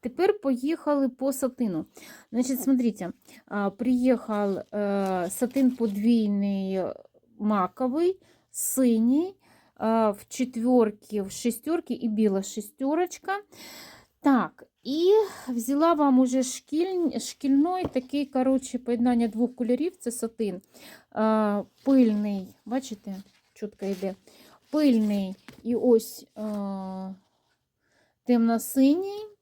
Тепер поїхали по сатину. Значить, смотрите, приїхав е, сатин подвійний маковий, синій, в четверки, в шестерки і біла шестерочка. Так, і взяла вам уже шкіль, шкільний такий, коротше, поєднання двох кольорів, це сатин. Пильний, бачите, чітко йде. Пильний і ось темно-синій.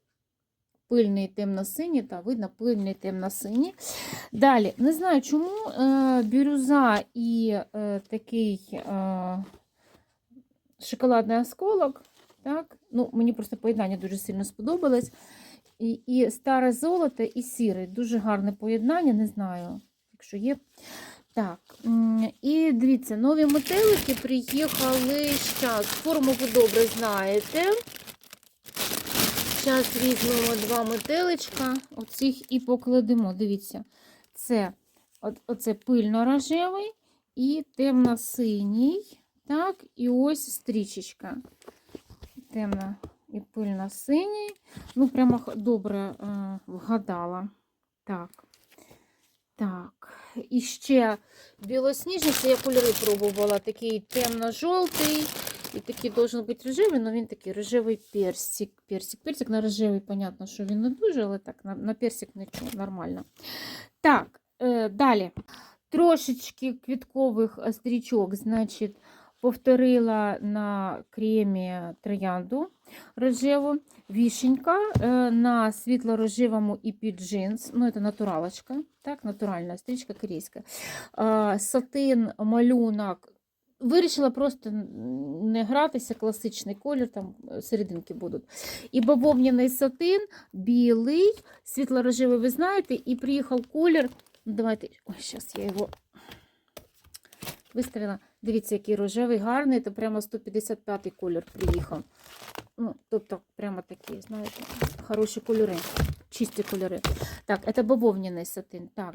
Пильний темно-синій, та видно, пильний темно-синій. Далі, не знаю, чому е, бірюза і е, такий е, шоколадний осколок. Так? Ну, мені просто поєднання дуже сильно сподобалось. І, і старе золото, і сірий. Дуже гарне поєднання, не знаю, якщо є. Так, і дивіться, нові метелики приїхали зараз. Форму ви добре знаєте. Зараз візьмемо два метеличка, оцих і покладемо. Дивіться, це оце пильно-рожевий і темно-синій. Так, і ось стрічечка. Темно і пильно-синій. Ну, прямо добре е, вгадала. Так. Так. І ще білосніжний, це я кольори пробувала. Такий темно-жовтий. І такий должен бути рожевий, але він такий рожевий персик. Персик, персик на рожевий, понятно, що він не дуже, але так, на, на персик нічого, нормально. Так, е, далі. Трошечки квіткових е, стрічок, значить, повторила на кремі троянду рожеву, вишенька е, на світло-рожевому і під джинс, ну, це натуралочка, так, натуральна стрічка корейська. Е, Сатин, малюнок, Вирішила просто не гратися, класичний колір, там е, серединки будуть. І бавовняний сатин, білий, світло-рожевий, ви знаєте, і приїхав колір. Ну, Давайте, ой, зараз я його виставила. Дивіться, який рожевий, гарний, то прямо 155-й колір приїхав. Ну, тобто, прямо такі, знаєте, хороші кольори, чисті кольори. Так, це бавовняний сатин. Так,